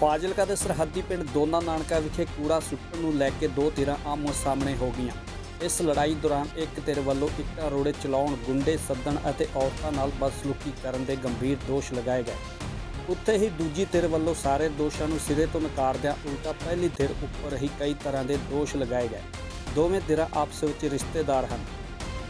ਫਾਜ਼ਿਲਕਾ ਦੇ ਸਰਹੱਦੀ ਪਿੰਡ ਦੋਨਾ ਨਾਨਕਾ ਵਿਖੇ ਕੂੜਾ ਸੁੱਟਣ ਨੂੰ ਲੈ ਕੇ ਦੋ ਧਿਰਾਂ ਆਮੋ ਸਾਹਮਣੇ ਹੋ ਗਈਆਂ। ਇਸ ਲੜਾਈ ਦੌਰਾਨ ਇੱਕ ਧਿਰ ਵੱਲੋਂ ਇੱਟਾਂ ਰੋੜੇ ਚਲਾਉਣ, ਗੁੰਡੇ ਸੱਦਣ ਅਤੇ ਔਰਤਾਂ ਨਾਲ ਬਦਸਲੂਕੀ ਕਰਨ ਦੇ ਗੰਭੀਰ ਦੋਸ਼ ਲਗਾਏ ਗਏ। ਉੱਥੇ ਹੀ ਦੂਜੀ ਧਿਰ ਵੱਲੋਂ ਸਾਰੇ ਦੋਸ਼ਾਂ ਨੂੰ ਸਿਰੇ ਤੋਂ ਨਕਾਰਦਿਆਂ ਉਲਟਾ ਪਹਿਲੀ ਧਿਰ ਉੱਪਰ ਹੀ ਕਈ ਤਰ੍ਹਾਂ ਦੇ ਦੋਸ਼ ਲਗਾਏ ਗਏ। ਦੋਵੇਂ ਧਿਰਾਂ ਆਪਸ ਵਿੱਚ ਰਿਸ਼ਤੇਦਾਰ ਹਨ।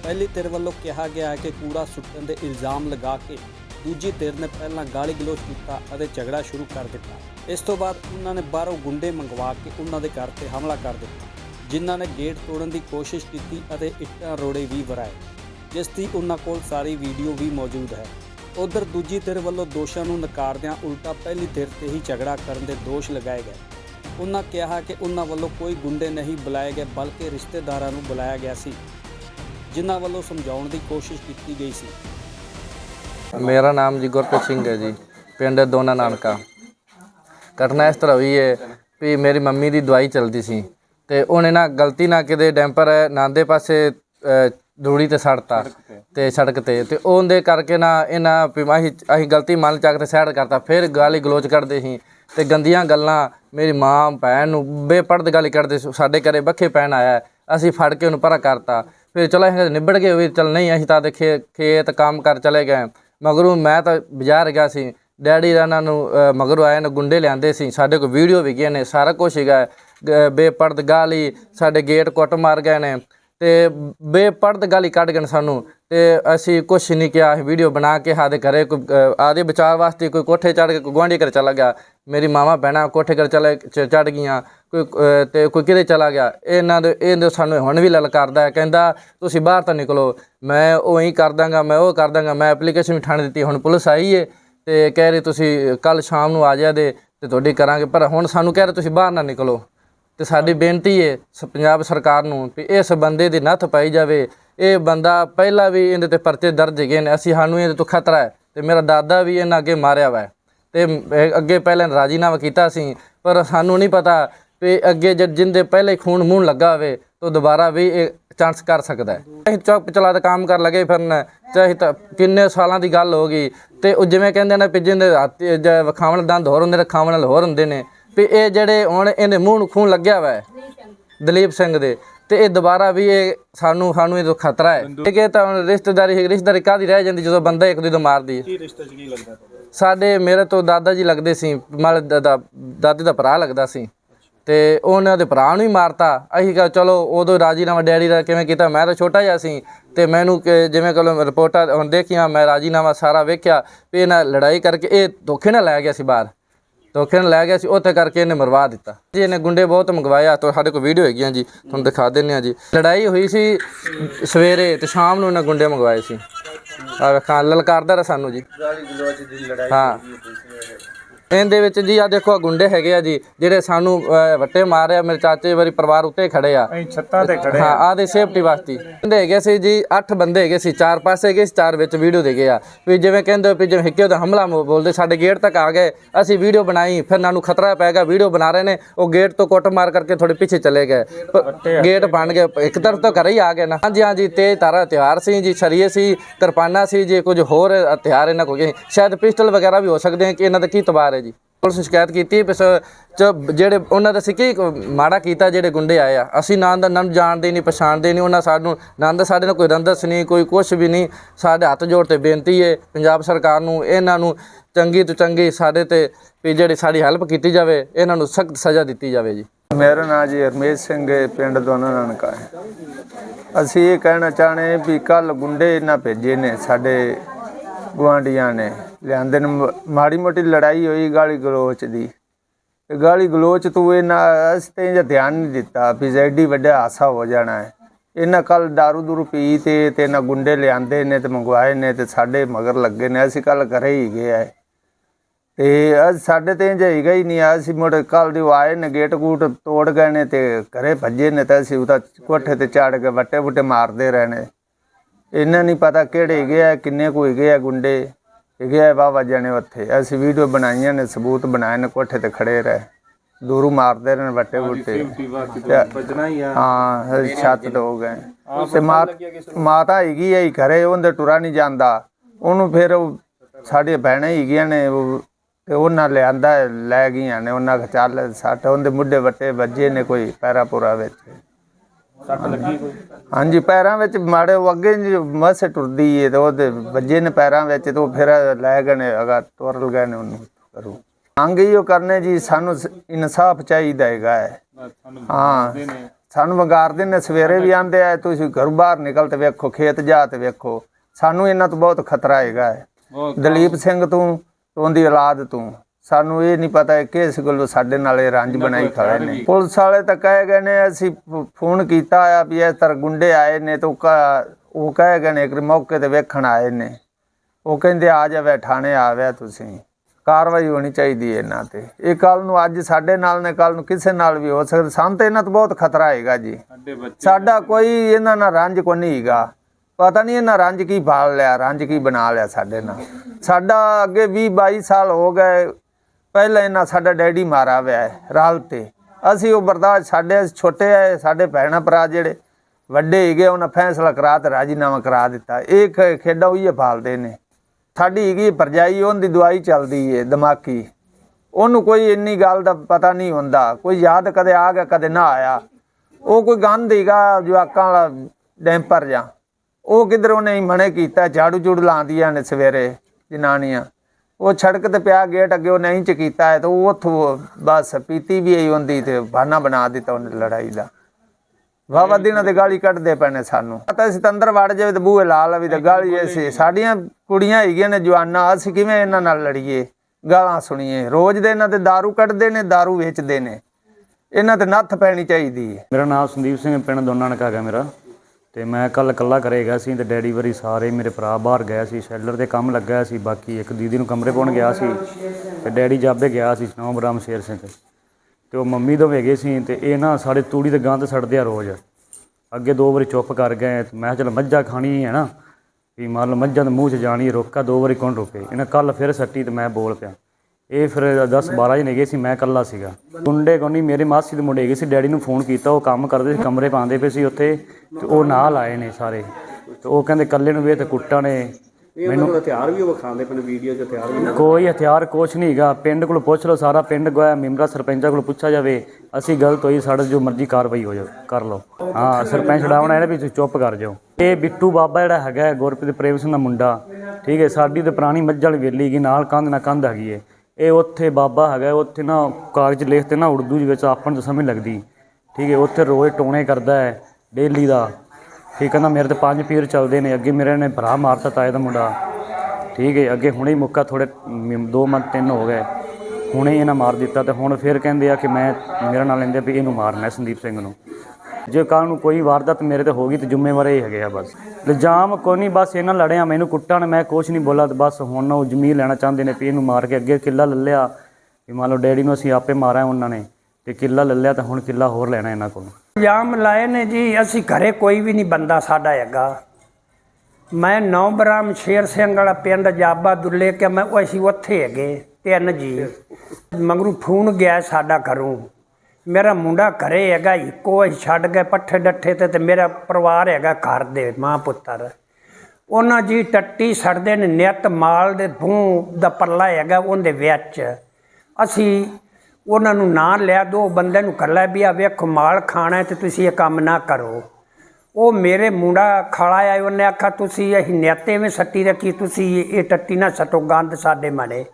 ਪਹਿਲੀ ਧਿਰ ਵੱਲੋਂ ਕਿਹਾ ਗਿਆ ਹੈ ਕਿ ਕੂੜਾ ਸੁੱਟਣ ਦੇ ਇਲਜ਼ਾਮ ਲਗਾ ਕੇ ਦੂਜੀ ਧਿਰ ਨੇ ਪਹਿਲਾਂ ਗਾਲੀ ਗਲੋਚ ਕੀਤਾ ਅਤੇ ਝਗੜਾ ਸ਼ੁਰੂ ਕਰ ਦਿੱਤਾ। ਇਸ ਤੋਂ ਬਾਅਦ ਉਹਨਾਂ ਨੇ ਬਾਹਰੋਂ ਗੁੰਡੇ ਮੰਗਵਾ ਕੇ ਉਹਨਾਂ ਦੇ ਘਰ ਤੇ ਹਮਲਾ ਕਰ ਦਿੱਤਾ, ਜਿਨ੍ਹਾਂ ਨੇ ਗੇਟ ਤੋੜਨ ਦੀ ਕੋਸ਼ਿਸ਼ ਕੀਤੀ ਅਤੇ ਇੱਟਾਂ ਰੋੜੇ ਵੀ ਵਰਾਏ, ਜਿਸ ਦੀ ਉਹਨਾਂ ਕੋਲ ਸਾਰੀ ਵੀਡੀਓ ਵੀ ਮੌਜੂਦ ਹੈ। ਉਧਰ ਦੂਜੀ ਧਿਰ ਵੱਲੋਂ ਦੋਸ਼ਾਂ ਨੂੰ ਨਕਾਰਦਿਆਂ ਉਲਟਾ ਪਹਿਲੀ ਧਿਰ ਤੇ ਹੀ ਝਗੜਾ ਕਰਨ ਦੇ ਦੋਸ਼ ਲਗਾਏ ਗਏ। ਉਹਨਾਂ ਕਿਹਾ ਕਿ ਉਹਨਾਂ ਵੱਲੋਂ ਕੋਈ ਗੁੰਡੇ ਨਹੀਂ ਬੁਲਾਏ ਗਏ, ਬਲਕਿ ਰਿਸ਼ਤੇਦਾਰਾਂ ਨੂੰ ਬੁਲਾਇਆ ਗਿਆ ਸੀ, ਜਿਨ੍ਹਾਂ ਵੱਲੋਂ ਸਮਝਾਉਣ ਦੀ ਕੋਸ਼ਿਸ਼ ਕੀਤੀ ਗਈ ਸੀ। ਮੇਰਾ ਨਾਮ ਜੀ ਗੁਰਪ੍ਰੀਤ ਸਿੰਘ ਹੈ ਜੀ। ਪਿੰਡ ਦੋਨਾ ਨਾਨਕਾ। ਘਟਨਾ ਇਸ ਤਰ੍ਹਾਂ ਹੋਈ ਹੈ ਵੀ ਮੇਰੀ ਮੰਮੀ ਦੀ ਦਵਾਈ ਚੱਲਦੀ ਸੀ ਤੇ ਉਹਨੇ ਨਾ ਗਲਤੀ ਨਾਲ ਕਿਤੇ ਡੈਂਪਰ ਨਾਂਦੇ ਪਾਸੇ ਅ, ਦੂੜੀ ਤੇ ਸੜਤਾ ਤੇ ਸੜਕ ਤੇ ਤੇ ਉਹਦੇ ਕਰਕੇ ਨਾ ਇਹਨਾਂ ਵੀ ਅਸੀਂ ਅਸੀਂ ਗਲਤੀ ਮੰਨ ਚੱਕ ਤੇ ਸਾਈਡ ਕਰਤਾ। ਫਿਰ ਗਾਲੀ ਗਲੋਚ ਕਰਦੇ ਸੀ ਤੇ ਗੰਦੀਆਂ ਗੱਲਾਂ ਮੇਰੀ ਮਾਂ ਭੈਣ ਨੂੰ ਬੇਪਰਦ ਗਾਲੀ ਕਰਦੇ ਸੀ। ਸਾਡੇ ਘਰੇ ਬੱਖੇ ਪੈਣ ਆਇਆ ਅਸੀਂ ਫੜ ਕੇ ਉਹਨੂੰ ਪਰਾ ਕਰਤਾ। ਫਿਰ ਚਲੋ ਅਸੀਂ ਨਿਬੜ ਗਏ ਵੀ ਚਲ ਨਹੀਂ ਅਸੀਂ ਤਾਂ ਦੇਖੇ ਖੇਤ ਕੰਮ ਕਰ ਚਲੇ ਗਏ। ਮਗਰੋਂ ਮੈਂ ਤਾਂ ਬਾਜ਼ਾਰ ਗਿਆ ਸੀ ਡੈਡੀ ਇਹਨਾਂ ਨੂੰ ਮਗਰੋਂ ਆਏ ਨੇ ਗੁੰਡੇ ਲਿਆਂਦੇ ਸੀ ਸਾਡੇ ਕੋਲ ਵੀਡੀਓ ਵੀ ਗਏ ਨੇ ਸਾਰਾ ਕੁਝ ਹੈਗਾ ਗ- ਬੇਪਰਦ ਗਾਲੀ ਸਾਡੇ ਗੇਟ ਕੁੱਟ ਮਾਰ ਗਏ ਨੇ ਤੇ ਬੇਪਰਦ ਗਾਲੀ ਕੱਢ ਗਏ ਨੇ ਸਾਨੂੰ ਤੇ ਅਸੀਂ ਕੁਛ ਨਹੀਂ ਕਿਹਾ ਵੀਡੀਓ ਬਣਾ ਕੇ ਸਾਡੇ ਘਰੇ ਕੋਈ ਅ, ਆਦੇ ਬਚਾਅ ਵਾਸਤੇ ਕੋਈ ਕੋਠੇ ਚੜ ਕੇ ਕੋਈ ਗੁਆਂਢੀ ਘਰ ਚਲਾ ਗਿਆ। ਮੇਰੀ ਮਾਵਾ ਭੈਣਾਂ ਕੋਠੇ ਕਰ ਚਲੇ ਚੜ ਗਈਆਂ ਕੋਈ ਅ, ਤੇ ਕੋਈ ਕਿਤੇ ਚਲਾ ਗਿਆ। ਇਹਨਾਂ ਦੇ ਇਹਦੇ ਸਾਨੂੰ ਹੁਣ ਵੀ ਲਲਕਾਰਦਾ ਹੈ ਕਹਿੰਦਾ ਤੁਸੀਂ ਬਾਹਰ ਤਾਂ ਨਿਕਲੋ। ਮੈਂ ਉਹ ਹੀ ਕਰ ਦਾਂਗਾ ਮੈਂ ਉਹ ਕਰ ਦਾਂਗਾ ਮੈਂ ਐਪਲੀਕੇਸ਼ਨ ਵੀ ਠਾਣ ਦਿੱਤੀ ਹੁਣ ਪੁਲਿਸ ਆਈ ਏ ਤੇ ਕਹਿ ਰਹੇ ਤੁਸੀਂ ਕੱਲ ਸ਼ਾਮ ਨੂੰ ਆ ਜਾ ਦੇ ਤੇ ਤੁਹਾਡੀ ਕਰਾਂਗੇ। ਪਰ ਹੁਣ ਸਾਨੂੰ ਕਹਿ ਰਹੇ ਤੁਸੀਂ ਬਾਹਰ ਨਾ ਨਿਕਲੋ। ਤੇ ਸਾਡੀ ਬੇਨਤੀ ਹੈ ਸ- ਪੰਜਾਬ ਸਰਕਾਰ ਨੂੰ ਵੀ ਇਸ ਬੰਦੇ ਦੀ ਨੱਥ ਪਾਈ ਜਾਵੇ। ਇਹ ਬੰਦਾ ਪਹਿਲਾਂ ਵੀ ਇਹਦੇ ਤੇ ਪਰਚੇ ਦਰਜ ਹੈਗੇ ਨੇ। ਅਸੀਂ ਸਾਨੂੰ ਇਹਦੇ ਤੋਂ ਖਤਰਾ ਹੈ ਤੇ ਮੇਰਾ ਦਾਦਾ ਵੀ ਇਹਨਾਂ ਅੱਗੇ ਮਾਰਿਆ ਵਾ ਤੇ ਅੱਗੇ ਪਹਿਲਾਂ ਰਾਜੀਨਾਮਾ ਕੀਤਾ ਸੀ ਪਰ ਸਾਨੂੰ ਨਹੀਂ ਪਤਾ ਵੀ ਅੱਗੇ ਜਦ ਜਿੰਦੇ ਪਹਿਲੇ ਖੂਨ ਮੂੰਹ ਲੱਗਾ ਹੋਵੇ ਤਾਂ ਦੁਬਾਰਾ ਵੀ ਇਹ ਚਾਂਸ ਕਰ ਸਕਦਾ ਹੈ। ਅਸੀਂ ਚੁੱਪ ਚਲਾ ਦਾ ਕੰਮ ਕਰ ਲਗੇ ਫਿਰਨ ਚਾਹੇ ਤਾਂ ਕਿੰਨੇ ਸਾਲਾਂ ਦੀ ਗੱਲ ਹੋ ਗਈ ਤੇ ਉਹ ਜਿਵੇਂ ਕਹਿੰਦੇ ਨੇ ਹੱਥ ਜ- ਵਿਖਾਵਣ ਦੰਦ ਹੋਰ ਹੁੰਦੇ ਨੇ ਖਾਵਣ ਵਾਲੇ ਹੋਰ ਹੁੰਦੇ ਨੇ ਵੀ ਇਹ ਜਿਹੜੇ ਹੁਣ ਇਹਦੇ ਮੂੰਹ ਨੂੰ ਖੂਨ ਲੱਗਿਆ ਹੋਇਆ ਹੈ ਦਲੀਪ ਸਿੰਘ ਦੇ ਤੇ ਇਹ ਦੁਬਾਰਾ ਵੀ ਇਹ ਸਾਨੂੰ ਸਾਨੂੰ ਇਹ ਤੋਂ ਖਤਰਾ ਹੈ। ਕਿ ਤਾਂ ਰਿਸ਼ਤੇਦਾਰੀ ਰਿਸ਼ਤੇਦਾਰੀ ਕਾਦੀ ਰਹਿ ਜਾਂਦੀ ਜਦੋਂ ਬੰਦਾ ਇੱਕ ਦੂਜੇ ਤੋਂ ਮਾਰਦੀ ਕੀ ਰਿਸ਼ਤੇ ਚ ਕੀ ਲੱਗਦਾ? ਸਾਡੇ ਮੇਰੇ ਤੋਂ ਦਾਦਾ ਜੀ ਲੱਗਦੇ ਸੀ ਮਾਲ ਦਾਦਾ ਦਾਦੀ ਦਾ ਭਰਾ ਲੱਗਦਾ ਸੀ। ਤੇ ਉਹਨਾਂ ਦੇ ਭਰਾ ਨੂੰ ਹੀ ਮਾਰਤਾ। ਅਸੀਂ ਕਿਹਾ, ਚਲੋ, ਉਦੋਂ ਰਾਜੀਨਾਮਾ ਡੈਡੀ ਦਾ ਕਿਵੇਂ ਕੀਤਾ? ਮੈਂ ਤਾਂ ਛੋਟਾ ਜਿਹਾ ਸੀ। ਤੇ ਮੈਨੂੰ ਕਿ ਜਿਵੇਂ ਕੋਲ ਰਿਪੋਰਟਾਂ ਹੁਣ ਦੇਖੀਆਂ, ਮੈਂ ਰਾਜੀਨਾਮਾ ਸਾਰਾ ਵੇਖਿਆ। ਵੀ ਇਹਨਾਂ ਲੜਾਈ ਕਰਕੇ ਇਹ ਧੋਖੇ ਨਾਲ ਲੈ ਗਿਆ ਸੀ ਬਾਹਰ। ਧੋਖੇ ਨਾਲ ਲੈ ਗਿਆ ਸੀ, ਉੱਥੇ ਕਰਕੇ ਇਹਨੇ ਮਰਵਾ ਦਿੱਤਾ। ਜੀ, ਇਹਨੇ ਗੁੰਡੇ ਬਹੁਤ ਮੰਗਵਾਇਆ। ਤੋਂ ਸਾਡੇ ਕੋਲ ਵੀਡੀਓ ਹੈਗੀਆਂ ਜੀ, ਤੁਹਾਨੂੰ ਦਿਖਾ ਦਿੰਨੇ ਆ ਜੀ। ਲੜਾਈ ਹੋਈ ਸੀ ਸਵੇਰੇ ਤੇ ਸ਼ਾਮ ਨੂੰ ਇਹਨਾਂ ਗੁੰਡੇ ਮੰਗਵਾਏ ਸੀ। ਆ ਵੇਖਾਂ ਲਲਕਾਰਦਾ ਰਿਹਾ ਸਾਨੂੰ ਜੀ। ਹਾਂ। ਇਹਦੇ ਵਿੱਚ ਜੀ ਆ ਦੇਖੋ ਆਹ ਗੁੰਡੇ ਹੈਗੇ ਆ ਜੀ ਜਿਹੜੇ ਸਾਨੂੰ ਵੱਟੇ ਮਾਰਿਆ ਮੇਰੇ ਚਾਚੇ ਵਾਰੀ ਪਰਿਵਾਰ ਉੱਤੇ ਖੜੇ ਆ। ਅਸੀਂ ਛੱਤਾਂ ਤੇ ਖੜੇ ਹਾਂ ਆਦੇ ਸੇਫਟੀ ਵਾਸਤੇ। ਬੰਦੇ ਹੈਗੇ ਸੀ ਜੀ 8 ਬੰਦੇ ਹੈਗੇ ਸੀ ਚਾਰ ਪਾਸੇ ਹੈਗੇ ਸੀ ਚਾਰ ਵਿੱਚ ਵੀਡੀਓ ਦੇ ਗਏ ਆ। ਵੀ ਜਿਵੇਂ ਕਹਿੰਦੇ ਵੀ ਜਿਵੇਂ ਹਿੱਕੇ ਦਾ ਹਮਲਾ ਬੋਲਦੇ ਸਾਡੇ ਗੇਟ ਤੱਕ ਆ ਗਏ ਅਸੀਂ ਵੀਡੀਓ ਬਣਾਈ ਫਿਰ ਨਾਨੂੰ ਖਤਰਾ ਪੈ ਗਿਆ ਵੀਡੀਓ ਬਣਾ ਰਹੇ ਨੇ ਉਹ ਗੇਟ ਤੋਂ ਕੁੱਟ ਮਾਰ ਕਰਕੇ ਥੋੜੇ ਪਿੱਛੇ ਚਲੇ ਗਏ। ਗੇਟ ਬਣ ਗਏ ਇੱਕ ਤਰਫ ਤੋਂ ਘਰੇ ਹੀ ਆ ਗਏ ਨਾ। ਹਾਂਜੀ ਹਾਂਜੀ ਤੇਜ਼ ਤਾਰਾ ਹਥਿਆਰ ਸੀ ਜੀ ਛਰੀਏ ਸੀ ਕਿਰਪਾਨਾਂ ਸੀ ਜੀ ਕੁਝ ਹੋਰ ਹਥਿਆਰ ਇਹਨਾਂ ਕੋਲ ਸ਼ਾਇਦ ਪਿਸਟਲ ਵਗੈਰਾ ਵੀ ਹੋ ਸਕਦੇ ਆ ਕਿ ਇਹਨਾਂ ਦਾ ਕੀ ਤਬਾਰ ਪੁਲਿਸ ਸ਼ਿਕਾਇਤ ਕੀਤੀ ਪਿਸ ਚ ਜਿਹੜੇ ਉਹਨਾਂ ਦਾ ਸੀ ਕੀ ਮਾੜਾ ਕੀਤਾ, ਜਿਹੜੇ ਗੁੰਡੇ ਆਏ ਆ। ਅਸੀਂ ਨਾਂ ਦਾ ਨਾਮ ਜਾਣਦੇ ਨਹੀਂ, ਪਛਾਣਦੇ ਨਹੀਂ, ਉਹਨਾਂ ਸਾਨੂੰ ਨਾਂ ਦਾ ਸਾਡੇ ਨਾਲ ਕੋਈ ਰੰਦਸ ਨਹੀਂ, ਕੋਈ ਕੁਝ ਵੀ ਨਹੀਂ। ਸਾਡੇ ਹੱਥ ਜੋੜ ਤੇ ਬੇਨਤੀ ਹੈ ਪੰਜਾਬ ਸਰਕਾਰ ਨੂੰ, ਇਹਨਾਂ ਨੂੰ ਚੰਗੀ ਤੋਂ ਚੰਗੀ ਸਾਡੇ ਤੇ ਵੀ ਜਿਹੜੀ ਸਾਡੀ ਹੈਲਪ ਕੀਤੀ ਜਾਵੇ, ਇਹਨਾਂ ਨੂੰ ਸਖਤ ਸਜ਼ਾ ਦਿੱਤੀ ਜਾਵੇ ਜੀ। ਮੇਰਾ ਨਾਮ ਜੀ ਹਰਮੇਸ਼ ਸਿੰਘ ਹੈ ਪਿੰਡ ਦੋਨਾ ਨਾਨਕਾ ਹੈ। ਅਸੀਂ ਇਹ ਕਹਿਣਾ ਚਾਹਣੇ ਵੀ ਕੱਲ ਗੁੰਡੇ ਇਹਨਾਂ ਭੇਜੇ ਨੇ, ਸਾਡੇ ਗੁਆਂਢੀਆਂ ਨੇ। ਲਿਆਂਦੇ ਨੇ। ਮ- ਮਾੜੀ ਮੋਟੀ ਲੜਾਈ ਹੋਈ ਗਾਲੀ ਗਲੋਚ ਦੀ। ਤੇ ਗਾਲੀ ਗਲੋਚ ਤੂੰ ਇਹਨਾਂ, ਅਸੀਂ ਤੇ ਇਹਦਾ ਧਿਆਨ ਨਹੀਂ ਦਿੱਤਾ ਵੀ ਐਡੀ ਵੱਡਾ ਹਾਸਾ ਹੋ ਜਾਣਾ ਹੈ। ਇਹਨਾਂ ਕੱਲ दारू ਦੂਰੂ ਪੀ ਤੇ ਤੇ ਇਹਨਾਂ ਗੁੰਡੇ ਲਿਆਂਦੇ ਨੇ ਤੇ ਮੰਗਵਾਏ ਨੇ ਤੇ ਸਾਡੇ ਮਗਰ ਲੱਗੇ ਨੇ। ਅਸੀਂ ਕੱਲ ਘਰੇ ਹੀ ਗਏ ਆ। ਤੇ ਅੱਜ ਸਾਡੇ ਤੇ ਇੰਜ ਹੈਗਾ ਹੀ ਨਹੀਂ ਅਸੀਂ ਮੁੜ ਕੱਲ ਦੀ ਆਏ ਨੇ, ਗੇਟ ਗੂਟ ਤੋੜ ਗਏ ਨੇ ਤੇ ਘਰੇ ਭੱਜੇ ਨੇ ਤਾਂ ਅਸੀਂ ਉਹਦਾ ਕੋਠੇ ਤੇ ਚੜ ਕੇ ਵੱਟੇ ਵੁੱਟੇ ਮਾਰਦੇ ਰਹੇ ਨੇ। ਇਹਨਾਂ ਨਹੀਂ ਪਤਾ ਕਿਹੜੇ ਗਏ ਆ, ਕਿੰਨੇ ਕੋਈ ਗਏ ਆ ਗੁੰਡੇ। ਹੈਗੇ ਆ ਬਾਬਾ ਜਾਣੇ ਉੱਥੇ। ਅਸੀਂ ਵੀਡੀਓ ਬਣਾਈਆਂ ਨੇ ਸਬੂਤ ਬਣਾਏ ਨੇ ਕੋਠੇ ਤੇ ਖੜੇ ਰਹੇ। ਦੂਰੂ ਮਾਰਦੇ ਰਹੇ ਵੱਟੇ ਬੁੱਟੇ। ਹੀ ਛੱਤ ਤੋਂ ਹੋ ਗਏ। ਤੇ ਮਾਤ ਹੈਗੀ ਹੈ ਘਰੇ ਉਹਦੇ ਟੁਰਾ ਨਹੀਂ ਜਾਂਦਾ। ਉਹਨੂੰ ਫਿਰ ਸਾਡੀਆਂ ਭੈਣਾਂ ਹੈਗੀਆਂ ਨੇ ਉਹ ਤੇ ਉਹਨਾਂ ਲਿਆਂਦਾ ਲੈ ਗਈਆਂ ਨੇ ਉਹਨਾਂ ਚੱਲ ਸੱਟ। ਉਹਦੇ ਮੁੱਢੇ ਵੱਟੇ ਵੱਜੇ ਨੇ ਕੋਈ ਪੈਰਾ ਪੂਰਾ ਵਿੱਚ। ਸੱਟ ਲੱਗੀ ਕੋਈ? ਹਾਂਜੀ ਪੈਰਾਂ ਵਿੱਚ ਮਾੜੇ ਉਹ ਅੱਗੇ ਮਸ ਟੁਰਦੀ ਏ ਤੇ ਉਹਦੇ ਵੱਜੇ ਨੇ ਪੈਰਾਂ ਵਿੱਚ ਤੇ ਉਹ ਫਿਰ ਲੈ ਗਏ ਨੇ ਅਗਾ ਤੁਰਲ ਗਏ ਨੇ ਉਹਨੂੰ ਕਰੂ ਮੰਗ ਹੀ ਉਹ ਕਰਨੇ ਜੀ ਸਾਨੂੰ ਇਨਸਾਫ ਚਾਹੀਦਾ ਹੈਗਾ ਹੈ। ਹਾਂ। ਸਾਨੂੰ ਵੰਗਾਰਦੇ ਨੇ ਸਵੇਰੇ ਵੀ ਆਂਦੇ ਆ ਤੁਸੀਂ ਘਰ ਬਾਹਰ ਨਿਕਲ ਤੇ ਵੇਖੋ ਖੇਤ ਜਾ ਤੇ ਵੇਖੋ। ਸਾਨੂੰ ਇਹਨਾਂ ਤੋਂ ਬਹੁਤ ਖਤਰਾ ਹੈਗਾ ਦਲੀਪ ਸਿੰਘ ਤੂੰ ਉਹਦੀ ਔਲਾਦ ਤੂੰ। ਸਾਨੂੰ ਇਹ ਨਹੀਂ ਪਤਾ ਕਿ ਕਿਸ ਗੱਲੋਂ ਸਾਡੇ ਨਾਲ ਇਹ ਰੰਜ ਬਣਾਈ ਖੜੇ ਨੇ। ਪੁਲਿਸ ਵਾਲੇ ਤਾਂ ਕਹਿ ਗਏ ਨੇ ਅਸੀਂ ਫੋਨ ਕੀਤਾ ਆ ਵੀ ਇਸ ਤਰ੍ਹਾਂ ਗੁੰਡੇ ਆਏ ਨੇ ਤਾਂ ਉਹ ਕਹਿ ਗਏ ਨੇ ਕਿ ਮੌਕੇ ਤੇ ਵੇਖਣ ਆਏ ਨੇ। ਉਹ ਕਹਿੰਦੇ ਆ ਜਾਵੇ ਥਾਣੇ ਆਵਿਆ ਤੁਸੀਂ। ਕਾਰਵਾਈ ਹੋਣੀ ਚਾਹੀਦੀ ਹੈ ਇਹਨਾਂ ਤੇ। ਇਹ ਕੱਲ ਨੂੰ ਅੱਜ ਸਾਡੇ ਨਾਲ ਨੇ ਕੱਲ ਨੂੰ ਕਿਸੇ ਨਾਲ ਵੀ ਹੋ ਸਕਦਾ। ਸਾਨੂੰ ਤਾਂ ਇਹਨਾਂ ਤੋਂ ਬਹੁਤ ਖਤਰਾ ਹੈਗਾ ਜੀ। ਸਾਡਾ ਕੋਈ ਇਹਨਾਂ ਨਾਲ ਰੰਜ ਕੋ ਨਹੀਂ ਹੈਗਾ। ਪਤਾ ਨਹੀਂ ਇਹਨਾਂ ਰੰਜ ਕੀ ਭਾਲ ਲਿਆ ਰੰਜ ਕੀ ਬਣਾ ਲਿਆ ਸਾਡੇ ਨਾਲ। ਸਾਡਾ ਅੱਗੇ 20 22 ਸਾਲ ਹੋ ਗਏ। ਪਹਿਲਾਂ ਇਹਨਾਂ ਸਾਡਾ ਡੈਡੀ ਮਾਰਾ ਹੋਇਆ ਹੈ ਰਲ ਤੇ ਅਸੀਂ ਉਹ ਬਰਦਾਸ਼ਤ ਸਾਡੇ, ਅਸੀਂ ਛੋਟੇ ਆ ਸਾਡੇ ਭੈਣਾਂ ਭਰਾ ਜਿਹੜੇ ਵੱਡੇ ਹੈਗੇ ਉਹਨਾਂ ਫੈਸਲਾ ਕਰਾ ਤੇ ਰਾਜੀਨਾਮਾ ਕਰਾ ਦਿੱਤਾ। ਇਹ ਖ- ਖੇਡਾਂ ਉਹੀ ਫਾਲਦੇ ਨੇ। ਸਾਡੀ ਹੈਗੀ ਪਰਜਾਈ ਉਹਦੀ ਦਵਾਈ ਚੱਲਦੀ ਏ, ਦਿਮਾਗੀ। ਉਹਨੂੰ ਕੋਈ ਇੰਨੀ ਗੱਲ ਦਾ ਪਤਾ ਨਹੀਂ ਹੁੰਦਾ। ਕੋਈ ਯਾਦ ਕਦੇ ਆ ਗਿਆ, ਕਦੇ ਨਾ ਆਇਆ। ਉਹ ਕੋਈ ਗੰਦ ਹੀਗਾ ਜਵਾਕਾਂ ਵਾਲਾ ਡੈਂਪਰ ਜਾਂ ਉਹ ਕਿਧਰ ਉਹਨੇ ਮਣੇ ਕੀਤਾ ਝਾੜੂ ਝੂੜ ਲਾਉਂਦੀਆਂ ਨੇ ਸਵੇਰੇ ਜਨਾਨੀਆਂ। ਉਹ ਸੜਕ ਤੇ ਪਿਆ ਗੇਟ ਅੱਗੇ ਉਹ ਨਹੀਂ ਚ ਕੀਤਾ ਹੈ ਤਾਂ ਉਹ ਉੱਥੋਂ ਬਸ ਪੀਤੀ ਵੀ ਆਈ ਹੁੰਦੀ ਤੇ ਬਹਾਨਾ ਬਣਾ ਦਿੱਤਾ ਉਹਨੇ ਲੜਾਈ ਦਾ ਵਾਵਾ ਦਿਨਾਂ ਦੇ ਗਾਲੀ ਕੱਢਦੇ ਪੈਣੇ ਸਾਨੂੰ ਪਤਾ ਸੀ ਅੰਦਰ ਵੜ ਜਾਵੇ ਤੇ ਬੂਹੇ ਲਾ ਲਵੇ ਤੇ ਗਾਲੀ ਐਸੀ ਸਾਡੀਆਂ ਕੁੜੀਆਂ ਹੈਗੀਆਂ ਨੇ ਜਵਾਨਾਂ ਅਸੀਂ ਕਿਵੇਂ ਇਹਨਾਂ ਨਾਲ ਲੜੀਏ ਗਾਲਾਂ ਸੁਣੀਏ ਰੋਜ਼ ਦੇ ਇਹਨਾਂ ਤੇ दारू ਕੱਢਦੇ ਨੇ दारू ਵੇਚਦੇ ਨੇ ਇਹਨਾਂ ਤੇ ਨੱਥ ਪੈਣੀ ਚਾਹੀਦੀ ਹੈ ਮੇਰਾ ਨਾਮ ਸੰਦੀਪ ਸਿੰਘ ਪਿੰਡ ਦੋਨਾ ਨਕਾ ਹੈਗਾ ਮੇਰਾ ਤੇ ਮੈਂ ਕੱਲ ਇਕੱਲਾ ਘਰੇ ਗਿਆ ਸੀ ਤੇ ਡੈਡੀ ਵਰੀ ਸਾਰੇ ਮੇਰੇ ਭਰਾ ਬਾਹਰ ਗਿਆ ਸੀ, ਸ਼ੈਲਰ ਦੇ ਕੰਮ ਲੱਗਾ ਸੀ, ਬਾਕੀ ਇੱਕ ਦੀਦੀ ਨੂੰ ਕਮਰੇ ਪਾਉਣ ਗਿਆ ਸੀ ਤੇ ਡੈਡੀ ਜਾਬੇ ਗਿਆ ਸੀ ਨੌ ਬਰਾਮ ਸ਼ੇਰ ਸਿੰਘ ਤੇ। ਉਹ ਮੰਮੀ ਤੋਂ ਹੈਗੇ ਸੀ ਤੇ ਇਹ ਨਾ ਸਾਡੇ ਤੂੜੀ ਦੇ ਗੰਦ ਸੜਦੇ ਆ ਰੋਜ਼। ਅੱਗੇ ਦੋ ਵਾਰੀ ਚੁੱਪ ਕਰ ਗਏ ਮੈਂ ਕਿਹਾ ਚਲ ਮੱਝਾਂ ਖਾਣੀ ਹੈ ਨਾ, ਵੀ ਮੰਨ ਲਓ ਮੱਝਾਂ ਦੇ ਮੂੰਹ 'ਚ ਜਾਣੀ ਰੋਕਾ ਦੋ ਵਾਰੀ ਕੌਣ ਰੋਕੇ। ਇਹਨੇ ਕੱਲ ਫਿਰ ਸੱਟੀ ਤੇ ਮੈਂ ਬੋਲ ਪਿਆ। ਇਹ ਫਿਰ 10 12 ਜਣੇ ਗਏ ਸੀ ਮੈਂ ਇਕੱਲਾ ਸੀਗਾ। ਮੁੰਡੇ ਨਹੀਂ ਮੇਰੇ ਮਾਸੀ ਦੇ ਮੁੰਡੇ ਗਏ ਸੀ ਡੈਡੀ ਨੂੰ ਫੋਨ ਕੀਤਾ ਉਹ ਕੰਮ ਕਰਦੇ ਸੀ ਕਮਰੇ ਪਾਉਂਦੇ ਪਏ ਸੀ ਉੱਥੇ ਤੇ ਉਹ ਨਾਲ ਆਏ ਨੇ ਸਾਰੇ। ਤੇ ਉਹ ਕਹਿੰਦੇ ਇਕੱਲੇ ਨੂੰ ਵੀ ਤੇ ਕੁੱਟਾਂ ਨੇ। ਮੈਨੂੰ ਹਥਿਆਰ ਵੀ ਉਹ ਵਿਖਾਉਂਦੇ ਪਏ ਵੀਡੀਓ 'ਚ ਹਥਿਆਰ ਵੀ। ਕੋਈ ਹਥਿਆਰ ਕੁਛ ਨਹੀਂ ਹੈਗਾ। ਪਿੰਡ ਕੋਲ ਪੁੱਛ ਲਓ ਸਾਰਾ ਪਿੰਡ ਗੋਇਆ ਮੈਂਬਰਾਂ ਸਰਪੰਚਾਂ ਕੋਲ ਪੁੱਛਿਆ ਜਾਵੇ ਅਸੀਂ ਗਲਤ ਹੋਈ ਸਾਡੇ ਜੋ ਮਰਜ਼ੀ ਕਾਰਵਾਈ ਹੋ ਜਾਵੇ ਕਰ ਲਓ। ਹਾਂ ਸਰਪੰਚ ਡਾਉਣਾ ਇਹਨੇ ਵੀ ਤੁਸੀਂ ਚੁੱਪ ਕਰ ਜਾਓ। ਇਹ ਬਿੱਟੂ ਬਾਬਾ ਜਿਹੜਾ ਹੈਗਾ ਹੈ, ਗੁਰਪ੍ਰੀਤ ਪ੍ਰੇਮ ਸਿੰਘ ਦਾ ਮੁੰਡਾ। ਠੀਕ ਹੈ ਸਾਡੀ ਤੇ ਪੁਰਾਣੀ ਮੱਝ ਵਾਲੀ ਵੇਲੀ ਗਈ ਨਾਲ ਕੰਧ ਨਾਲ ਕੰਧ ਹੈਗੀ ਹੈ ਇਹ ਉੱਥੇ ਬਾਬਾ ਹੈਗਾ, ਉੱਥੇ ਨਾ ਕਾਗਜ਼ ਲਿਖਤੇ ਨਾ ਉਰਦੂ ਦੇ ਵਿੱਚ ਆਪਾਂ ਨੂੰ ਸਮਝ ਲੱਗਦੀ। ਠੀਕ ਹੈ, ਉੱਥੇ ਰੋਜ਼ ਟੋਣੇ ਕਰਦਾ ਹੈ ਡੇਲੀ ਦਾ। ਠੀਕ ਹੈ ਨਾ, ਮੇਰੇ ਤੇ ਪੰਜ ਪੀਰ ਚੱਲਦੇ ਨੇ, ਅੱਗੇ ਮੇਰੇ ਨੇ ਭਰਾ ਮਾਰਤਾ, ਤਾਏ ਦਾ ਮੁੰਡਾ। ਠੀਕ ਹੈ, ਅੱਗੇ ਹੁਣੇ ਹੀ ਮੁੱਕਾ ਥੋੜੇ ਦੋ ਮੰਥ ਤਿੰਨ ਹੋ ਗਏ। ਹੁਣੇ ਇਹਨਾਂ ਮਾਰ ਦਿੱਤਾ ਤੇ ਹੁਣ ਫਿਰ ਕਹਿੰਦੇ ਆ ਕਿ ਮੈਂ, ਮੇਰਾ ਨਾਲ ਲੈਂਦੇ ਵੀ ਇਹਨੂੰ ਮਾਰਨਾ ਸੰਦੀਪ ਸਿੰਘ ਨੂੰ। ਜੇ ਕੱਲ ਨੂੰ ਕੋਈ ਵਾਰਦਾਤ ਮੇਰੇ ਤੇ ਹੋ ਗਈ ਤੇ ਜ਼ਿੰਮੇਵਾਰ ਇਹ ਹੈਗੇ ਆ ਬਸ। ਇਲਜ਼ਾਮ ਕੋਈ ਨਹੀਂ, ਬਸ ਇਹਨਾਂ ਲੜਿਆ ਮੈਨੂੰ ਕੁੱਟਣ, ਮੈਂ ਕੁਛ ਨਹੀਂ ਬੋਲਾ ਤੇ ਬਸ ਹੁਣ ਉਹ ਜ਼ਮੀਨ ਲੈਣਾ ਚਾਹੁੰਦੇ ਨੇ ਵੀ ਇਹਨੂੰ ਮਾਰ ਕੇ ਅੱਗੇ ਕਿੱਲਾ ਲੈ ਲਿਆ। ਵੀ ਮੰਨ ਲਓ ਡੈਡੀ ਨੂੰ ਅਸੀਂ ਆਪੇ ਮਾਰਿਆ ਉਹਨਾਂ ਨੇ, ਤੇ ਕਿੱਲਾ ਲੈ ਲਿਆ ਤਾਂ ਹੁਣ ਕਿੱਲਾ ਹੋਰ ਲੈਣਾ ਇਹਨਾਂ ਕੋਲ। ਇਲਜ਼ਾਮ ਲਾਏ ਨੇ ਜੀ, ਅਸੀਂ ਘਰੇ ਕੋਈ ਵੀ ਨਹੀਂ ਬੰਦਾ ਸਾਡਾ ਹੈਗਾ। ਮੈਂ ਨੌ ਬਰਾਮ ਸ਼ੇਰ ਸਿੰਘ ਵਾਲਾ ਪਿੰਡ ਜਾਬਾ ਦੁੱਲੇ ਕਿ, ਮੈਂ ਉਹ ਅਸੀਂ ਉੱਥੇ ਹੈਗੇ, ਤਿੰਨ ਜੀ। ਮਗਰੂ ਫੋਨ ਗਿਆ ਸਾਡਾ ਘਰੋਂ। ਮੇਰਾ ਮੁੰਡਾ ਘਰੇ ਹੈਗਾ ਇੱਕੋ ਅਸੀਂ ਛੱਡ ਗਏ ਪੱਠੇ ਡੱਠੇ ਤੇ ਤੇ ਮੇਰਾ ਪਰਿਵਾਰ ਹੈਗਾ ਘਰ ਦੇ ਮਾਂ ਪੁੱਤਰ। ਉਹਨਾਂ ਜੀ ਟੱਟੀ ਸੜਦੇ ਨੇ, ਨਿਤ ਮਾਲ ਦੇ ਭੂੰ ਦਾ ਪੱਲਾ ਹੈਗਾ ਉਹਦੇ ਵਿੱਚ। ਅਸੀਂ ਉਹਨਾਂ ਨੂੰ ਨਾਂ ਲਿਆ, ਦੋ ਬੰਦੇ ਨੂੰ ਕੱਲਾ ਵੀ ਆ, ਵੇਖੋ ਮਾਲ ਖਾਣਾ ਹੈ ਤੇ ਤੁਸੀਂ ਇਹ ਕੰਮ ਨਾ ਕਰੋ। ਉਹ ਮੇਰੇ ਮੁੰਡਾ ਖਾਲਾ ਆਇਆ, ਉਹਨੇ ਆਖਾ ਤੁਸੀਂ ਇਹ ਨਿਆਤੇ ਵਿੱਚ ਸੱਟੀ ਰੱਖੀ, ਤੁਸੀਂ ਇਹ ਟੱਟੀ ਨਾ ਸਟੋ, ਗੰਦ ਸਾਡੇ ਮਾੜੇ।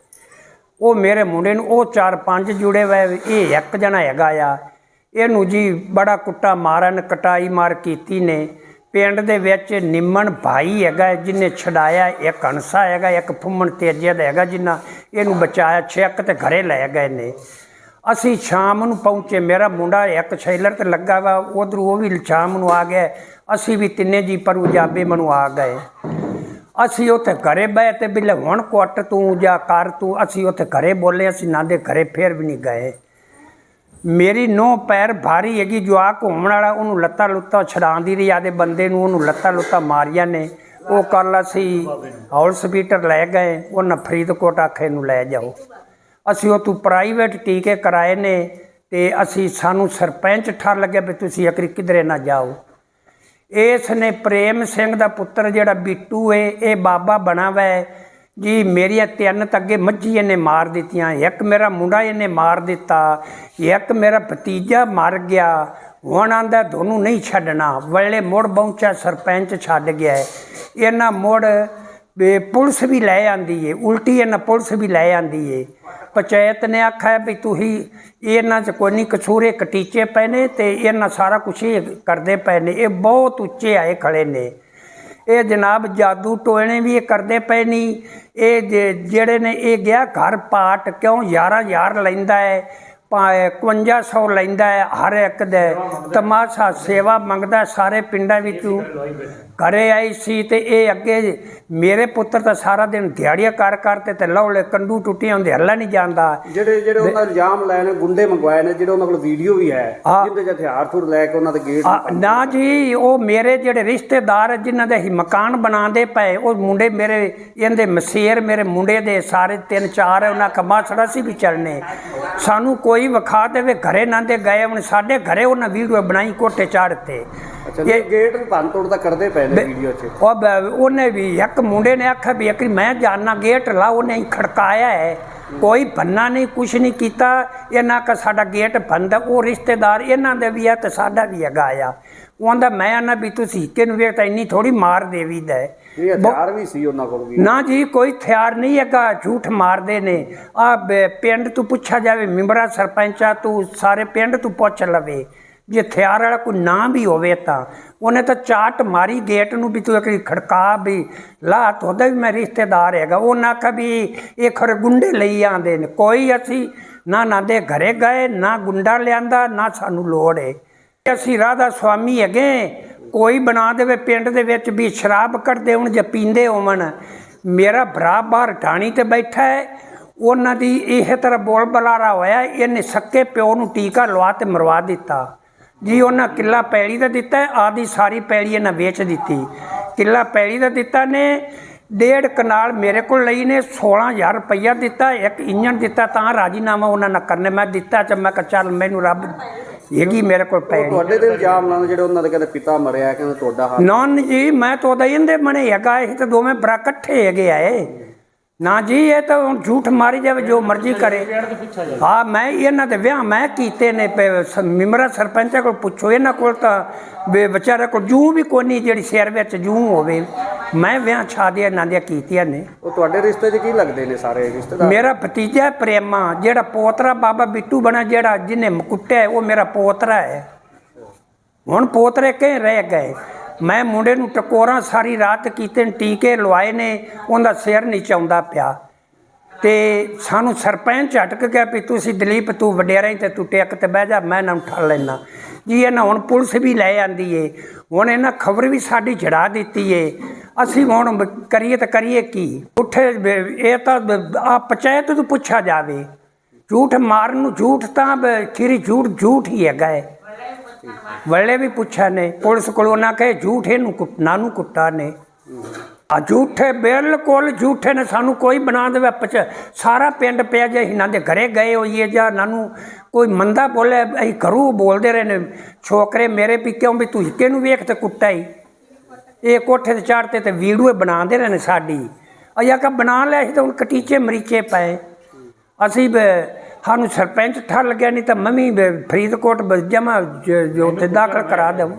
ਉਹ ਮੇਰੇ ਮੁੰਡੇ ਨੂੰ, ਉਹ ਚਾਰ ਪੰਜ ਜੁੜੇ ਹੋਏ ਇਹ ਇੱਕ ਜਣਾ ਹੈਗਾ ਆ। ਇਹਨੂੰ ਜੀ ਬੜਾ ਕੁੱਟਾ ਮਾਰਨ, ਕਟਾਈ ਮਾਰ ਕੀਤੀ ਨੇ। ਪਿੰਡ ਦੇ ਵਿੱਚ ਨਿੰਮਣ ਭਾਈ ਹੈਗਾ, ਜਿਹਨੇ ਛਡਾਇਆ ਇੱਕ ਹੰਸਾ ਹੈਗਾ, ਇੱਕ ਫੁੰਮਣ ਤੇਜੇ ਦਾ ਹੈਗਾ, ਜਿੰਨਾ ਇਹਨੂੰ ਬਚਾਇਆ, ਛੇਕ ਤੇ ਘਰੇ ਲੈ ਗਏ ਨੇ। ਅਸੀਂ ਸ਼ਾਮ ਨੂੰ ਪਹੁੰਚੇ, ਮੇਰਾ ਮੁੰਡਾ ਇੱਕ ਸ਼ੈਲਰ ਤੇ ਲੱਗਾ ਵਾ, ਉਧਰ ਉਹ ਵੀ ਸ਼ਾਮ ਨੂੰ ਆ ਗਿਆ। ਅਸੀਂ ਵੀ ਤਿੰਨੇ ਜੀ ਪਰ ਉਜਾਬੇ ਮਨੂੰ ਆ ਗਏ। ਅਸੀਂ ਉੱਥੇ ਘਰੇ ਬਹਿ ਤੇ ਬਿਲੇ ਹੁਣ ਕੁੱਟ ਤੂੰ ਜਾਂ ਕਰ ਤੂੰ, ਅਸੀਂ ਉੱਥੇ ਘਰੇ ਬੋਲੇ, ਅਸੀਂ ਨਾ ਦੇ ਘਰੇ ਫੇਰ ਵੀ ਨਹੀਂ ਗਏ। ਮੇਰੀ ਨੋ ਪੈਰ ਭਾਰੀ ਹੈਗੀ ਜੋ ਆ ਘੁੰਮਣ ਵਾਲਾ, ਉਹਨੂੰ ਲੱਤਾਂ ਲੁੱਤਾਂ ਛਡਾਉਂਦੀ ਰਹੀ, ਆਦੇ ਬੰਦੇ ਨੂੰ ਉਹਨੂੰ ਲੱਤਾਂ ਲੁੱਤਾਂ ਮਾਰੀਆਂ ਨੇ। ਉਹ ਕੱਲ ਅਸੀਂ ਹਸਪੀਟਲ ਲੈ ਗਏ, ਉਹਨਾਂ ਫਰੀਦਕੋਟ ਆਖੇ ਨੂੰ ਲੈ ਜਾਓ। ਅਸੀਂ ਉਹ ਤੂੰ ਪ੍ਰਾਈਵੇਟ ਟੀਕੇ ਕਰਾਏ ਨੇ ਤੇ ਅਸੀਂ ਸਾਨੂੰ ਸਰਪੰਚ ਠਰ ਲੱਗਿਆ ਵੀ ਤੁਸੀਂ ਅਕਰੀ ਕਿਧਰੇ ਨਾ ਜਾਓ। ਇਸ ਨੇ ਪ੍ਰੇਮ ਸਿੰਘ ਦਾ ਪੁੱਤਰ ਜਿਹੜਾ ਬਿੱਟੂ ਏ, ਇਹ ਬਾਬਾ ਬਣਾ ਵੈ। ਜੀ, ਮੇਰੀਆਂ ਤਿੰਨ ਤੱਗੇ ਮੱਝੀ ਇਹਨੇ ਮਾਰ ਦਿੱਤੀਆਂ, ਇੱਕ ਮੇਰਾ ਮੁੰਡਾ ਇਹਨੇ ਮਾਰ ਦਿੱਤਾ, ਇੱਕ ਮੇਰਾ ਭਤੀਜਾ ਮਰ ਗਿਆ। ਹੁਣ ਆਂਦਾ ਦੋਨੂੰ ਨਹੀਂ ਛੱਡਣਾ। ਵੇਲੇ ਮੁੜ ਪਹੁੰਚਾ ਸਰਪੰਚ ਛੱਡ ਗਿਆ। ਹੈ। ਇਹਨਾਂ ਮੁੜ ਪੁਲਿਸ ਵੀ ਲੈ ਆਂਦੀ ਏ, ਉਲਟੀ ਇਹਨਾਂ ਪੁਲਿਸ ਵੀ ਲੈ ਆਂਦੀ ਏ। ਪੰਚਾਇਤ ਨੇ ਆਖਿਆ ਵੀ ਤੁਸੀਂ ਇਹਨਾਂ 'ਚ ਕੋਈ ਨਹੀਂ, ਕਸੂਰੇ ਕਟੀਚੇ ਪਏ ਨੇ ਤੇ ਇਹਨਾਂ ਸਾਰਾ ਕੁਝ ਹੀ ਕਰਦੇ ਪਏ ਨੇ। ਇਹ ਬਹੁਤ ਉੱਚੇ ਆਏ ਖੜੇ ਨੇ। ਇਹ ਜਨਾਬ ਜਾਦੂ ਟੋਇਣੇ ਵੀ ਇਹ ਕਰਦੇ ਪਏ ਨਹੀਂ ਇਹ ਜੇ- ਜਿਹੜੇ ਨੇ, ਇਹ ਗਿਆ ਘਰ ਪਾਟ ਕਿਉਂ 11000 ਲੈਂਦਾ ਹੈ, ਭਾਵੇਂ 5100 ਲੈਂਦਾ ਹੈ, ਹਰ ਇੱਕ ਦੇ ਤਮਾਸ਼ਾ ਸੇਵਾ ਮੰਗਦਾ ਸਾਰੇ ਪਿੰਡਾਂ ਵਿੱਚੋਂ ਘਰੇ ਆਈ ਸੀ ਤੇ ਇਹ ਅੱਗੇ ਮੇਰੇ ਪੁੱਤਰ ਤਾਂ ਸਾਰਾ ਦਿਨ ਦਿਹਾੜੀਆਂ ਕਰ ਕਰਤੇ ਤੇ ਲੌਲੇ ਕੰਡੂ ਟੁੱਟੀਆਂ ਹੁੰਦੇ ਹੱਲਾ ਨਹੀਂ ਜਾਂਦਾ। ਜਿਹੜੇ ਜਿਹੜੇ ਉਹਨਾਂ ਇਲਜ਼ਾਮ ਲਾਏ ਨੇ ਗੁੰਡੇ ਮੰਗਵਾਏ ਨੇ ਜਿਹੜੇ ਉਹਨਾਂ ਕੋਲ ਵੀਡੀਓ ਵੀ ਹੈ। ਜਿੰਦੇ ਚ ਹਥਿਆਰ ਥੁਰ ਲੈ ਕੇ ਉਹਨਾਂ ਦੇ ਗੇਟ ਨਾ ਜੀ ਉਹ ਮੇਰੇ ਜਿਹੜੇ ਰਿਸ਼ਤੇਦਾਰ ਜਿਨ੍ਹਾਂ ਦੇ ਮਕਾਨ ਬਣਾਉਂਦੇ ਪਏ ਉਹ ਮੁੰਡੇ ਮੇਰੇ ਇਹਦੇ ਮਸੇਰ ਮੇਰੇ ਮੁੰਡੇ ਦੇ ਸਾਰੇ ਤਿੰਨ ਚਾਰ ਉਹਨਾਂ ਕਮਾ ਛੜਾ ਸੀ ਵੀ ਚੜਨੇ ਸਾਨੂੰ ਕੋਈ ਵਿਖਾ ਦੇਵੇ ਘਰੇ ਨਾ ਦੇ ਗਏ ਹੁਣ ਸਾਡੇ ਘਰੇ ਉਹਨਾਂ ਵੀਡੀਓ ਬਣਾਈ ਕੋਠੇ ਚਾੜਤੇ ਇਹ ਗੇਟ ਨੂੰ ਭੰਨ ਤੋੜ ਤਾਂ ਕਰਦੇ ਪਏ ਨੇ ਵੀਡੀਓ 'ਚ। ਉਹ ਬ- ਉਹਨੇ ਵੀ ਇੱਕ ਮੁੰਡੇ ਨੇ ਆਖਿਆ ਵੀ ਇੱਕ ਮੈਂ ਜਾਨਣਾ ਗੇਟ ਲਾ ਉਹਨੇ ਹੀ ਖੜਕਾਇਆ ਹੈ। ਕੋਈ ਬੰਨਾ ਨਹੀਂ ਕੁਛ ਨਹੀਂ ਕੀਤਾ। ਇਹਨਾਂ ਕਾ ਸਾਡਾ ਗੇਟ ਬੰਦ ਹੈ। ਉਹ ਰਿਸ਼ਤੇਦਾਰ ਇਹਨਾਂ ਦੇ ਵੀ ਹੈ ਤੇ ਸਾਡਾ ਵੀ ਹੈਗਾ ਆ। ਉਹਦਾ ਮੈਂ ਆਨਾ ਵੀ ਤੁਸੀਂ ਕਿਨੂੰ ਵੇਖ ਤਾਂ ਇੰਨੀ ਥੋੜੀ ਮਾਰ ਦੇਵੀਦਾ ਹੈ। ਇਹ ਹਥਿਆਰ ਵੀ ਸੀ ਉਹਨਾਂ ਕੋਲ ਵੀ। ਨਾ ਜੀ ਕੋਈ ਹਥਿਆਰ ਨਹੀਂ ਹੈਗਾ। ਝੂਠ ਮਾਰਦੇ ਨੇ। ਆ ਪਿੰਡ ਤੋਂ ਪੁੱਛਿਆ ਜਾਵੇ ਮੈਂਬਰਾਂ ਸਰਪੰਚਾ ਤੂੰ ਸਾਰੇ ਪਿੰਡ ਤੋਂ ਪੁੱਛ ਲਵੇ। ਜੇ ਹਥਿਆਰ ਵਾਲਾ ਕੋਈ ਨਾ ਵੀ ਹੋਵੇ ਤਾਂ ਉਹਨੇ ਤਾਂ ਚਾਟ ਮਾਰੀ, ਗੇਟ ਨੂੰ ਵੀ ਤੂੰ ਇੱਕ ਖੜਕਾ ਵੀ ਲਾ ਤੁਹਾਡਾ ਵੀ ਮੈਂ ਰਿਸ਼ਤੇਦਾਰ ਹੈਗਾ। ਉਹ ਨਾ ਕਭੀ ਇਹ ਖਰੇ ਗੁੰਡੇ ਲਈ ਆਂਦੇ ਨੇ। ਕੋਈ ਅਸੀਂ ਨਾ ਨਾ ਦੇ ਘਰੇ ਗਏ, ਨਾ ਗੁੰਡਾ ਲਿਆਂਦਾ, ਨਾ ਸਾਨੂੰ ਲੋੜ ਹੈ ਅਸੀਂ ਰਾਧਾ ਸੁਆਮੀ ਹੈਗੇ, ਕੋਈ ਬਣਾ ਦੇਵੇ, ਪਿੰਡ ਦੇ ਵਿੱਚ ਵੀ ਸ਼ਰਾਬ ਕੱਢਦੇ ਹੋਣ ਜਾਂ ਪੀਂਦੇ ਹੋਵਣ। ਮੇਰਾ ਭਰਾ ਬਾਹਰ ਢਾਣੀ ਤੇ ਬੈਠਾ ਹੈ। ਉਹਨਾਂ ਦੀ ਇਹ ਤਰ੍ਹਾਂ ਬੋਲ ਬਲਾਰਾ ਹੋਇਆ, ਇਹਨੇ ਸੱਕੇ ਪਿਓ ਨੂੰ ਟੀਕਾ ਲਵਾ ਤੇ ਮਰਵਾ ਦਿੱਤਾ। ਜੀ ਉਹਨਾਂ ਕਿੱਲਾ ਪੈੜੀ ਦਾ ਦਿੱਤਾ ਹੈ, ਆਦੀ ਸਾਰੀ ਪੈੜੀ ਇਹਨਾਂ ਵੇਚ ਦਿੱਤੀ। ਕਿੱਲਾ ਪੈੜੀ ਦਾ ਦਿੱਤਾ ਨੇ ਡੇਢ ਕਨਾਲ ਮੇਰੇ ਕੋਲ ਲਈ ਨੇ 16000 ਰੁਪਈਆ ਦਿੱਤਾ ਇੱਕ ਇੰਜਣ ਦਿੱਤਾ ਤਾਂ ਰਾਜੀਨਾਮਾ ਉਹਨਾਂ ਨਾਲ ਕਰਨੇ ਮੈਂ ਦਿੱਤਾ ਚ ਮੈਂ ਕਿਹਾ ਚੱਲ ਮੈਨੂੰ ਰੱਬ ਹੈਗੀ ਮੇਰੇ ਕੋਲ ਪੈੜੀ ਤੁਹਾਡੇ ਤੇ ਇਲਜ਼ਾਮ ਲਾਉਣ ਜਿਹੜੇ ਉਹਨਾਂ ਦੇ ਕਹਿੰਦੇ ਪਿਤਾ ਮਰਿਆ ਕਹਿੰਦੇ ਤੁਹਾਡਾ ਹੱਥ ਨੌਨ ਜੀ ਮੈਂ ਤਾਂ ਉਹਦਾ ਇਹਦੇ ਮਨੇ ਹੈਗਾ ਇਹ ਤਾਂ ਦੋਵੇਂ ਭਰਾ ਇਕੱਠੇ ਹੈਗੇ ਆਏ ਨਾ ਜੀ ਇਹ ਤਾਂ ਹੁਣ ਝੂਠ ਮਾਰੀ ਜਾਵੇ ਜੋ ਮਰਜ਼ੀ ਕਰੇ। ਹਾਂ ਮੈਂ ਇਹਨਾਂ ਦੇ ਵਿਆਹ ਮੈਂ ਕੀਤੇ ਨੇ ਮਿਮਰਾ ਸਰਪੰਚਾਂ ਕੋਲ ਪੁੱਛੋ ਇਹਨਾਂ ਕੋਲ ਤਾਂ ਬੇ ਵਿਚਾਰੇ ਕੋਲ ਜੂ ਵੀ ਕੋਈ ਨਹੀਂ ਜਿਹੜੀ ਸ਼ਹਿਰ ਵਿੱਚ ਜੂ ਹੋਵੇ ਮੈਂ ਵਿਆਹ ਸ਼ਾਦੀਆਂ ਇਹਨਾਂ ਦੀਆਂ ਕੀਤੀਆਂ ਨੇ। ਉਹ ਤੁਹਾਡੇ ਰਿਸ਼ਤੇ 'ਚ ਕੀ ਲੱਗਦੇ ਨੇ ਸਾਰੇ ਰਿਸ਼ਤੇਦਾਰ? ਮੇਰਾ ਭਤੀਜਾ ਪ੍ਰੇਮਾ ਜਿਹੜਾ ਪੋਤਰਾ ਬਾਬਾ ਬਿੱਟੂ ਬਣਾ ਜਿਹੜਾ ਜਿਹਨੇ ਮੁਕੁੱਟਿਆ ਉਹ ਮੇਰਾ ਪੋਤਰਾ ਹੈ। ਹੁਣ ਪੋਤਰੇ ਕਹੀਂ ਰਹਿ ਗਏ? ਮੈਂ ਮੁੰਡੇ ਨੂੰ ਟਕੋਰਾਂ ਸਾਰੀ ਰਾਤ ਕੀਤੇ ਨੇ, ਟੀਕੇ ਲਵਾਏ ਨੇ ਉਹਦਾ ਸਿਰ ਨਹੀਂ ਚਾਉਂਦਾ ਪਿਆ। ਤੇ ਸਾਨੂੰ ਸਰਪੰਚ ਅਟਕ ਗਿਆ ਵੀ ਤੁਸੀਂ ਦਲੀਪ ਤੂੰ ਵਡਿਆਰਾ ਹੀ ਤੇ ਤੂੰ ਟਿਕ ਤੇ ਬਹਿ ਜਾ ਮੈਂ ਨਾ ਉਠਾ ਲੈਣਾ ਜੀ ਇਹਨਾਂ ਹੁਣ ਪੁਲਿਸ ਵੀ ਲੈ ਆਂਦੀ ਏ। ਹੁਣ ਇਹਨਾਂ ਖਬਰ ਵੀ ਸਾਡੀ ਜੜਾ ਦਿੱਤੀ ਏ। ਅਸੀਂ ਹੁਣ ਬ- ਕਰੀਏ ਤਾਂ ਕਰੀਏ ਕੀ? ਉੱਠੇ ਬ- ਇਹ ਤਾਂ ਆ ਪੰਚਾਇਤ ਤੋਂ ਪੁੱਛਿਆ ਜਾਵੇ। ਝੂਠ ਮਾਰਨ ਨੂੰ ਝੂਠ ਤਾਂ ਬ- ਖੀਰੀ ਝੂਠ ਝੂਠ ਹੀ ਹੈਗਾ ਹੈ ਵੱਲੇ ਵੀ ਪੁੱਛਿਆ ਨੇ ਪੁਲਿਸ ਕੋਲੋਂ ਨਾ ਕਹੇ ਝੂਠ ਇਹਨੂੰ ਕੁੱਟ- ਨਾਨੂੰ ਕੁੱਟਾ ਨੇ ਆ ਝੂਠੇ ਬਿਲਕੁਲ ਝੂਠੇ ਨੇ ਸਾਨੂੰ ਕੋਈ ਬਣਾ ਦੇਵੇ ਪਚ ਸਾਰਾ ਪਿੰਡ ਪਿਆ ਜੇ ਇਹਨਾਂ ਦੇ ਘਰੇ ਗਏ ਹੋਈਏ ਜਾਂ ਨਾਨੂੰ ਕੋਈ ਮੰਦਾ ਬੋਲੇ ਅਸੀਂ ਘਰੋਂ ਬੋਲਦੇ ਰਹੇ ਨੇ ਛੋਕਰੇ ਮੇਰੇ ਵੀ ਕਿਉਂ ਵੀ ਤੂੰ ਹਿੱਕੇ ਵੇਖ ਤੇ ਕੁੱਟਾ ਹੀ ਇਹ ਕੋਠੇ ਤੇ ਚੜ੍ਹਤੇ ਤੇ ਵੀਡੀਓ ਬਣਾਉਂਦੇ ਰਹੇ ਨੇ ਸਾਡੀ ਅਜਾ ਕਾ ਬਣਾ ਲਿਆ ਸੀ ਤਾਂ ਹੁਣ ਕਟੀਚੇ ਮਰੀਚੇ ਪਏ ਅਸੀਂ ਬ- ਸਾਨੂੰ ਸਰਪੰਚ ਠੱਲ ਗਿਆ, ਨਹੀਂ ਤਾਂ ਮੰਮੀ ਬ- ਫਰੀਦਕੋਟ ਜਮਾ ਜੋ ਉੱਥੇ ਦਾਖਲ ਕਰਾ ਦਊ